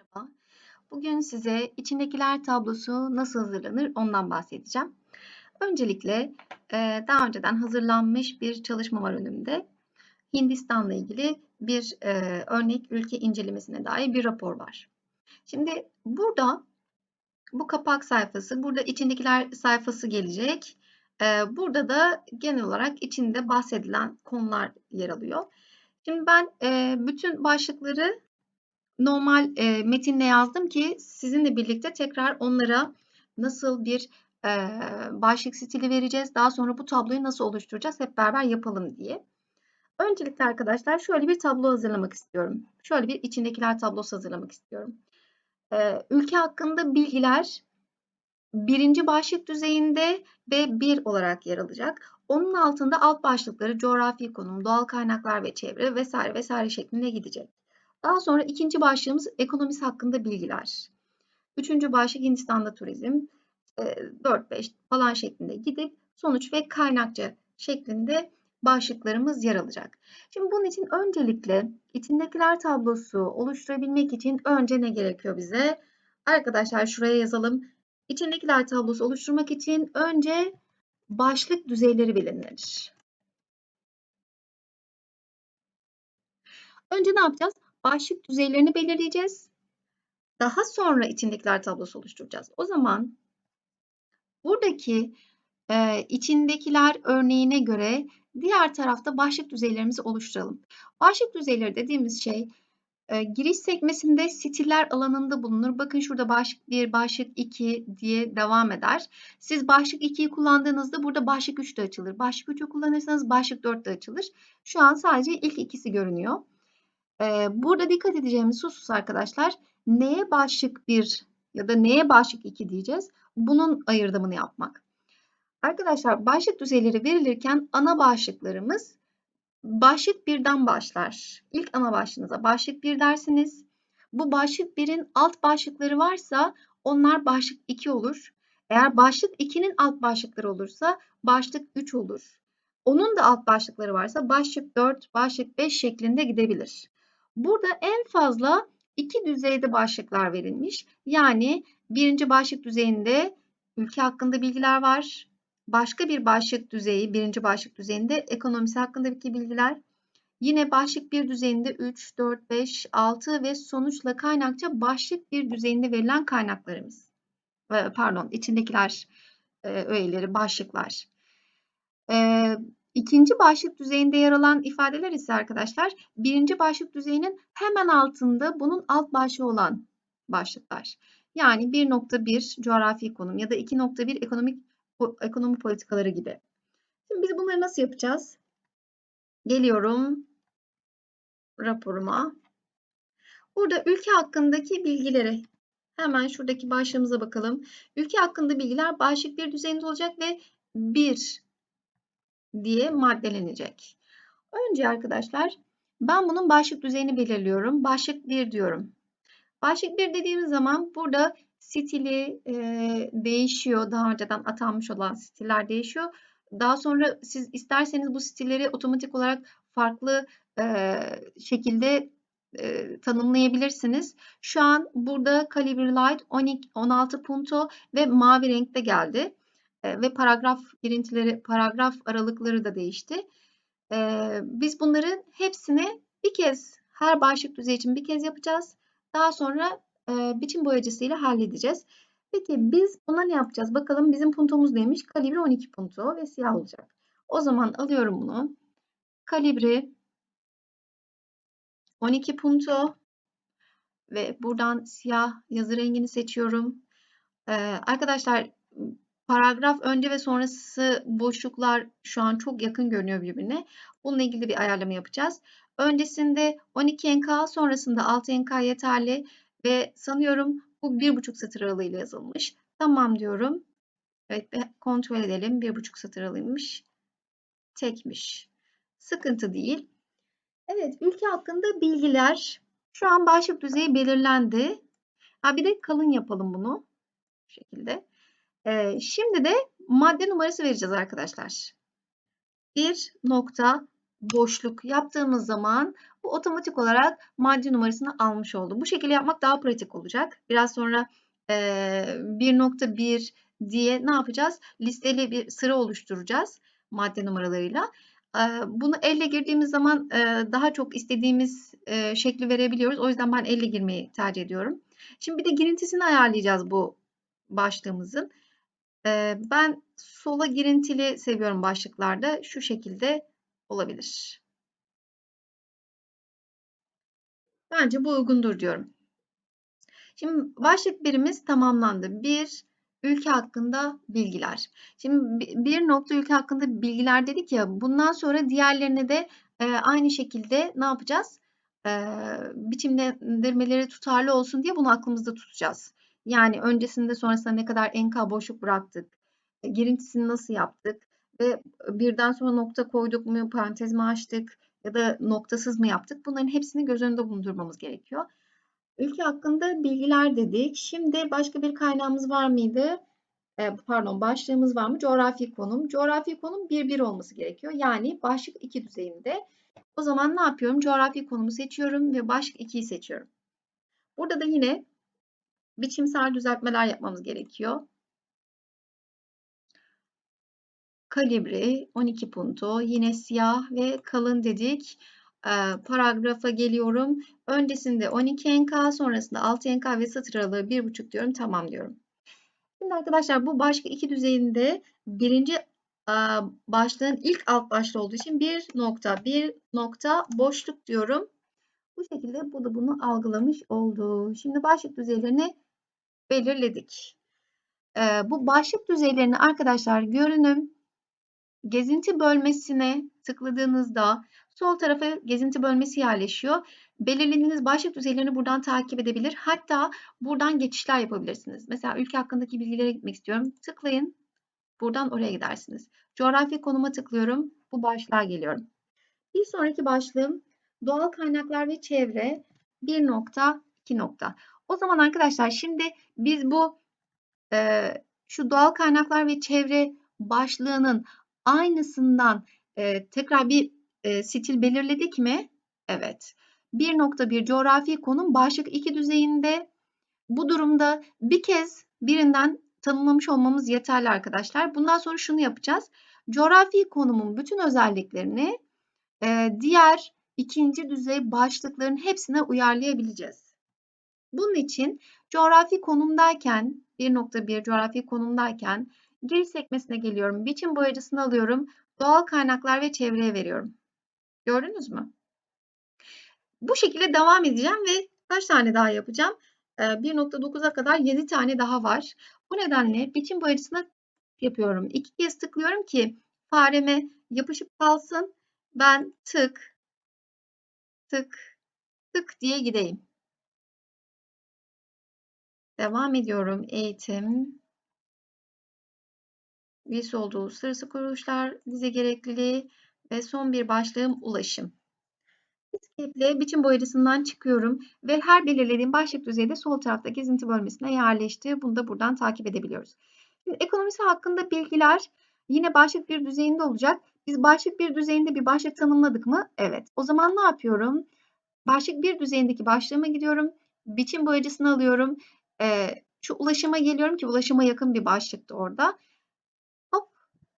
Merhaba. Bugün size içindekiler tablosu nasıl hazırlanır ondan bahsedeceğim. Öncelikle e, daha önceden hazırlanmış bir çalışma var önümde. Hindistan'la ilgili bir e, örnek ülke incelemesine dair bir rapor var. Şimdi burada bu kapak sayfası, burada içindekiler sayfası gelecek. E, burada da genel olarak içinde bahsedilen konular yer alıyor. Şimdi ben bütün başlıkları normal e, metinle yazdım ki sizinle birlikte tekrar onlara nasıl bir e, başlık stili vereceğiz. Daha sonra bu tabloyu nasıl oluşturacağız hep beraber yapalım diye. Öncelikle arkadaşlar şöyle bir tablo hazırlamak istiyorum. Şöyle bir içindekiler tablosu hazırlamak istiyorum. E, ülke hakkında bilgiler birinci başlık düzeyinde ve bir olarak yer alacak. Onun altında alt başlıkları coğrafi konum, doğal kaynaklar ve çevre vesaire vesaire şeklinde gidecek. Daha sonra ikinci başlığımız ekonomisi hakkında bilgiler. Üçüncü başlık Hindistan'da turizm. 4-5 e, falan şeklinde gidip sonuç ve kaynakça şeklinde başlıklarımız yer alacak. Şimdi bunun için öncelikle içindekiler tablosu oluşturabilmek için önce ne gerekiyor bize? Arkadaşlar şuraya yazalım. İçindekiler tablosu oluşturmak için önce başlık düzeyleri belirlenir. Önce ne yapacağız? Başlık düzeylerini belirleyeceğiz. Daha sonra içindekiler tablosu oluşturacağız. O zaman buradaki e, içindekiler örneğine göre diğer tarafta başlık düzeylerimizi oluşturalım. Başlık düzeyleri dediğimiz şey e, giriş sekmesinde stiller alanında bulunur. Bakın şurada başlık 1, başlık 2 diye devam eder. Siz başlık 2'yi kullandığınızda burada başlık 3 de açılır. Başlık 3'ü kullanırsanız başlık 4 de açılır. Şu an sadece ilk ikisi görünüyor. Burada dikkat edeceğimiz husus arkadaşlar neye başlık 1 ya da neye başlık 2 diyeceğiz. Bunun ayırdımını yapmak. Arkadaşlar başlık düzeyleri verilirken ana başlıklarımız başlık 1'den başlar. İlk ana başlığınıza başlık 1 dersiniz. Bu başlık 1'in alt başlıkları varsa onlar başlık 2 olur. Eğer başlık 2'nin alt başlıkları olursa başlık 3 olur. Onun da alt başlıkları varsa başlık 4, başlık 5 şeklinde gidebilir. Burada en fazla iki düzeyde başlıklar verilmiş. Yani birinci başlık düzeyinde ülke hakkında bilgiler var. Başka bir başlık düzeyi, birinci başlık düzeyinde ekonomisi hakkındaki bilgiler. Yine başlık bir düzeyinde 3, 4, 5, 6 ve sonuçla kaynakça başlık bir düzeyinde verilen kaynaklarımız. Pardon, içindekiler öğeleri, başlıklar. İkinci başlık düzeyinde yer alan ifadeler ise arkadaşlar birinci başlık düzeyinin hemen altında bunun alt başlığı olan başlıklar. Yani 1.1 coğrafi konum ya da 2.1 ekonomik ekonomi politikaları gibi. Şimdi biz bunları nasıl yapacağız? Geliyorum raporuma. Burada ülke hakkındaki bilgileri hemen şuradaki başlığımıza bakalım. Ülke hakkında bilgiler başlık bir düzeyinde olacak ve bir diye maddelenecek. Önce arkadaşlar ben bunun başlık düzeyini belirliyorum. Başlık 1 diyorum. Başlık 1 dediğimiz zaman burada stili e, değişiyor. Daha önceden atanmış olan stiller değişiyor. Daha sonra siz isterseniz bu stilleri otomatik olarak farklı e, şekilde e, tanımlayabilirsiniz. Şu an burada Calibre Light 12, 16 punto ve mavi renkte geldi ve paragraf girintileri, paragraf aralıkları da değişti. Biz bunların hepsini bir kez her başlık düzeyi için bir kez yapacağız. Daha sonra biçim boyacısıyla halledeceğiz. Peki biz buna ne yapacağız? Bakalım bizim puntomuz neymiş? Kalibre 12 punto ve siyah olacak. O zaman alıyorum bunu. Kalibre 12 punto ve buradan siyah yazı rengini seçiyorum. Ee, arkadaşlar Paragraf önce ve sonrası boşluklar şu an çok yakın görünüyor birbirine. Bununla ilgili bir ayarlama yapacağız. Öncesinde 12 NK sonrasında 6 NK yeterli ve sanıyorum bu 1,5 satır aralığıyla yazılmış. Tamam diyorum. Evet kontrol edelim. 1,5 satır aralığıymış. Tekmiş. Sıkıntı değil. Evet ülke hakkında bilgiler şu an başlık düzeyi belirlendi. Ha, bir de kalın yapalım bunu. Bu şekilde şimdi de madde numarası vereceğiz arkadaşlar. 1.10 boşluk yaptığımız zaman bu otomatik olarak madde numarasını almış oldu. Bu şekilde yapmak daha pratik olacak. Biraz sonra e, 1.1 diye ne yapacağız? Listeli bir sıra oluşturacağız madde numaralarıyla. Bunu elle girdiğimiz zaman daha çok istediğimiz şekli verebiliyoruz. O yüzden ben elle girmeyi tercih ediyorum. Şimdi bir de girintisini ayarlayacağız bu başlığımızın. Ben sola girintili seviyorum başlıklarda. Şu şekilde olabilir. Bence bu uygundur diyorum. Şimdi başlık birimiz tamamlandı. Bir, ülke hakkında bilgiler. Şimdi bir nokta ülke hakkında bilgiler dedik ya bundan sonra diğerlerine de aynı şekilde ne yapacağız? E, biçimlendirmeleri tutarlı olsun diye bunu aklımızda tutacağız. Yani öncesinde sonrasında ne kadar enka boşluk bıraktık, e, girintisini nasıl yaptık ve birden sonra nokta koyduk mu, parantez mi açtık ya da noktasız mı yaptık? Bunların hepsini göz önünde bulundurmamız gerekiyor. Ülke hakkında bilgiler dedik. Şimdi başka bir kaynağımız var mıydı? E, pardon başlığımız var mı? Coğrafi konum. Coğrafi konum 1-1 olması gerekiyor. Yani başlık 2 düzeyinde. O zaman ne yapıyorum? Coğrafi konumu seçiyorum ve başlık 2'yi seçiyorum. Burada da yine biçimsel düzeltmeler yapmamız gerekiyor. Kalibri 12 punto, yine siyah ve kalın dedik. Ee, paragrafa geliyorum. Öncesinde 12 NK, sonrasında 6 NK ve satır aralığı 1,5 diyorum. Tamam diyorum. Şimdi arkadaşlar bu başlık 2 düzeyinde birinci başlığın ilk alt başlığı olduğu için bir nokta bir nokta boşluk diyorum. Bu şekilde bu da bunu algılamış oldu. Şimdi başlık düzeylerini belirledik. Ee, bu başlık düzeylerini arkadaşlar görünüm gezinti bölmesine tıkladığınızda sol tarafa gezinti bölmesi yerleşiyor. Belirlediğiniz başlık düzeylerini buradan takip edebilir. Hatta buradan geçişler yapabilirsiniz. Mesela ülke hakkındaki bilgilere gitmek istiyorum. Tıklayın. Buradan oraya gidersiniz. Coğrafi konuma tıklıyorum. Bu başlığa geliyorum. Bir sonraki başlığım doğal kaynaklar ve çevre 1 nokta 2 nokta. O zaman arkadaşlar şimdi biz bu e, şu doğal kaynaklar ve çevre başlığının aynısından e, tekrar bir e, stil belirledik mi? Evet. 1.1 coğrafi konum başlık 2 düzeyinde. Bu durumda bir kez birinden tanımlamış olmamız yeterli arkadaşlar. Bundan sonra şunu yapacağız. Coğrafi konumun bütün özelliklerini e, diğer ikinci düzey başlıkların hepsine uyarlayabileceğiz. Bunun için coğrafi konumdayken 1.1 coğrafi konumdayken giriş sekmesine geliyorum. Biçim boyacısını alıyorum. Doğal kaynaklar ve çevreye veriyorum. Gördünüz mü? Bu şekilde devam edeceğim ve kaç tane daha yapacağım? 1.9'a kadar 7 tane daha var. Bu nedenle biçim boyacısına yapıyorum. İki kez tıklıyorum ki fareme yapışıp kalsın. Ben tık, tık, tık diye gideyim. Devam ediyorum. Eğitim. Üyesi olduğu uluslararası kuruluşlar, vize gerekliliği ve son bir başlığım ulaşım. Escape biçim boyacısından çıkıyorum ve her belirlediğim başlık düzeyde sol tarafta gezinti bölmesine yerleşti. Bunu da buradan takip edebiliyoruz. Şimdi ekonomisi hakkında bilgiler yine başlık bir düzeyinde olacak. Biz başlık bir düzeyinde bir başlık tanımladık mı? Evet. O zaman ne yapıyorum? Başlık bir düzeyindeki başlığıma gidiyorum. Biçim boyacısını alıyorum. Ee, şu ulaşıma geliyorum ki ulaşıma yakın bir başlıktı orada. Hop,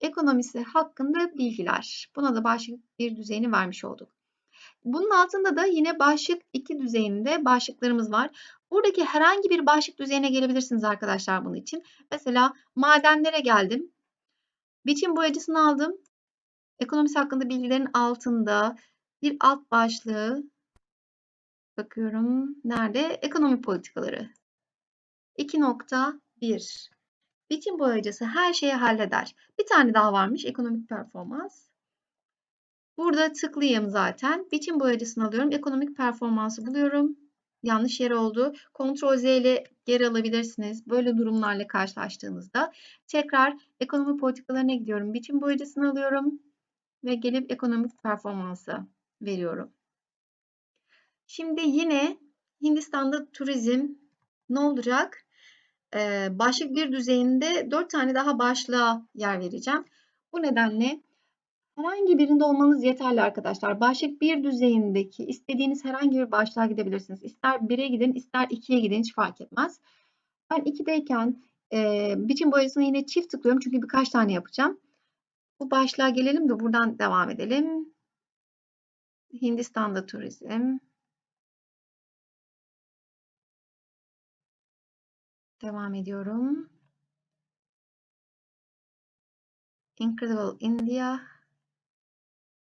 ekonomisi hakkında bilgiler. Buna da başlık bir düzeyini vermiş olduk. Bunun altında da yine başlık 2 düzeyinde başlıklarımız var. Buradaki herhangi bir başlık düzeyine gelebilirsiniz arkadaşlar bunun için. Mesela madenlere geldim. Biçim boyacısını aldım. Ekonomisi hakkında bilgilerin altında bir alt başlığı bakıyorum. Nerede? Ekonomi politikaları. 2.1 Biçim boyacısı her şeyi halleder. Bir tane daha varmış. Ekonomik performans. Burada tıklayayım zaten. Biçim boyacısını alıyorum. Ekonomik performansı buluyorum. Yanlış yer oldu. Ctrl Z ile geri alabilirsiniz. Böyle durumlarla karşılaştığınızda. Tekrar ekonomi politikalarına gidiyorum. Biçim boyacısını alıyorum. Ve gelip ekonomik performansı veriyorum. Şimdi yine Hindistan'da turizm ne olacak? Ee, başlık bir düzeyinde dört tane daha başlığa yer vereceğim. Bu nedenle Herhangi birinde olmanız yeterli arkadaşlar. Başlık 1 düzeyindeki istediğiniz herhangi bir başlığa gidebilirsiniz. İster 1'e gidin, ister 2'ye gidin hiç fark etmez. Ben 2'deyken e, biçim boyasına yine çift tıklıyorum çünkü birkaç tane yapacağım. Bu başlığa gelelim de buradan devam edelim. Hindistan'da turizm. Devam ediyorum. Incredible India.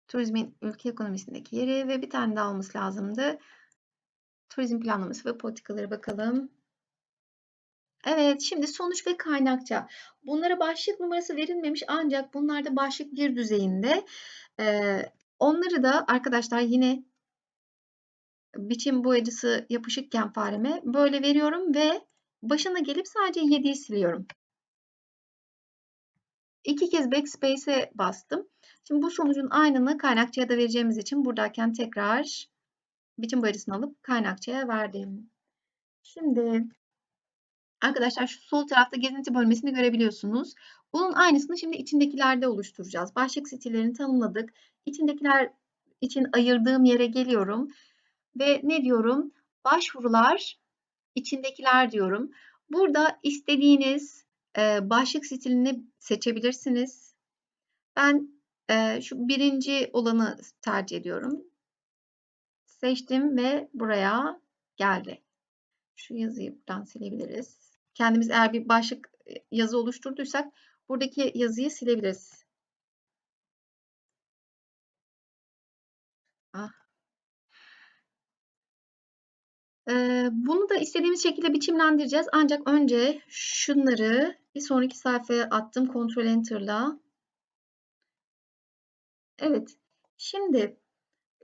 Turizmin ülke ekonomisindeki yeri ve bir tane daha olması lazımdı. Turizm planlaması ve politikaları bakalım. Evet, şimdi sonuç ve kaynakça. Bunlara başlık numarası verilmemiş ancak bunlar da başlık bir düzeyinde. Ee, onları da arkadaşlar yine biçim boyacısı yapışıkken fareme böyle veriyorum ve başına gelip sadece 7'yi siliyorum. İki kez backspace'e bastım. Şimdi bu sonucun aynını kaynakçaya da vereceğimiz için buradayken tekrar biçim boyacısını alıp kaynakçaya verdim. Şimdi arkadaşlar şu sol tarafta gezinti bölmesini görebiliyorsunuz. Bunun aynısını şimdi içindekilerde oluşturacağız. Başlık stillerini tanımladık. İçindekiler için ayırdığım yere geliyorum. Ve ne diyorum? Başvurular içindekiler diyorum. Burada istediğiniz e, başlık stilini seçebilirsiniz. Ben e, şu birinci olanı tercih ediyorum. Seçtim ve buraya geldi. Şu yazıyı buradan silebiliriz. Kendimiz eğer bir başlık yazı oluşturduysak buradaki yazıyı silebiliriz. Ah. Ee, bunu da istediğimiz şekilde biçimlendireceğiz. Ancak önce şunları bir sonraki sayfaya attım. Ctrl Enter'la. Evet. Şimdi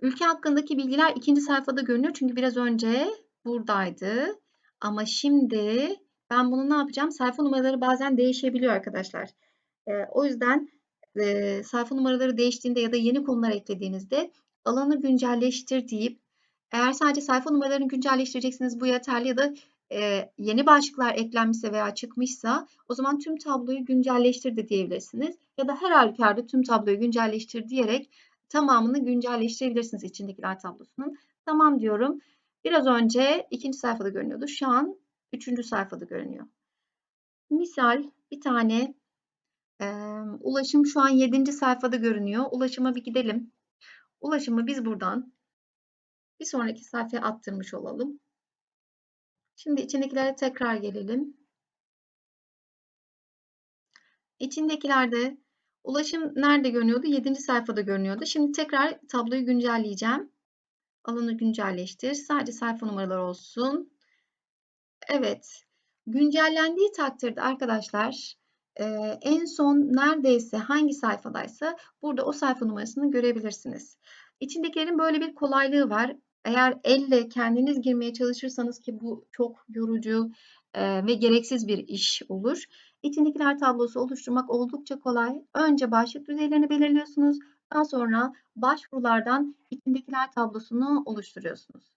ülke hakkındaki bilgiler ikinci sayfada görünüyor. Çünkü biraz önce buradaydı. Ama şimdi ben bunu ne yapacağım? Sayfa numaraları bazen değişebiliyor arkadaşlar. O yüzden sayfa numaraları değiştiğinde ya da yeni konular eklediğinizde alanı güncelleştir deyip eğer sadece sayfa numaralarını güncelleştireceksiniz bu yeterli ya da e, yeni başlıklar eklenmişse veya çıkmışsa o zaman tüm tabloyu güncelleştir de diyebilirsiniz. Ya da her halükarda tüm tabloyu güncelleştir diyerek tamamını güncelleştirebilirsiniz içindekiler tablosunun. Tamam diyorum. Biraz önce ikinci sayfada görünüyordu. Şu an üçüncü sayfada görünüyor. Misal bir tane e, ulaşım şu an yedinci sayfada görünüyor. Ulaşıma bir gidelim. Ulaşımı biz buradan bir sonraki sayfaya attırmış olalım. Şimdi içindekilere tekrar gelelim. İçindekilerde ulaşım nerede görünüyordu? 7. sayfada görünüyordu. Şimdi tekrar tabloyu güncelleyeceğim. Alanı güncelleştir. Sadece sayfa numaraları olsun. Evet. Güncellendiği takdirde arkadaşlar en son neredeyse hangi sayfadaysa burada o sayfa numarasını görebilirsiniz. İçindekilerin böyle bir kolaylığı var. Eğer elle kendiniz girmeye çalışırsanız ki bu çok yorucu ve gereksiz bir iş olur. İçindekiler tablosu oluşturmak oldukça kolay. Önce başlık düzeylerini belirliyorsunuz. Daha sonra başvurulardan içindekiler tablosunu oluşturuyorsunuz.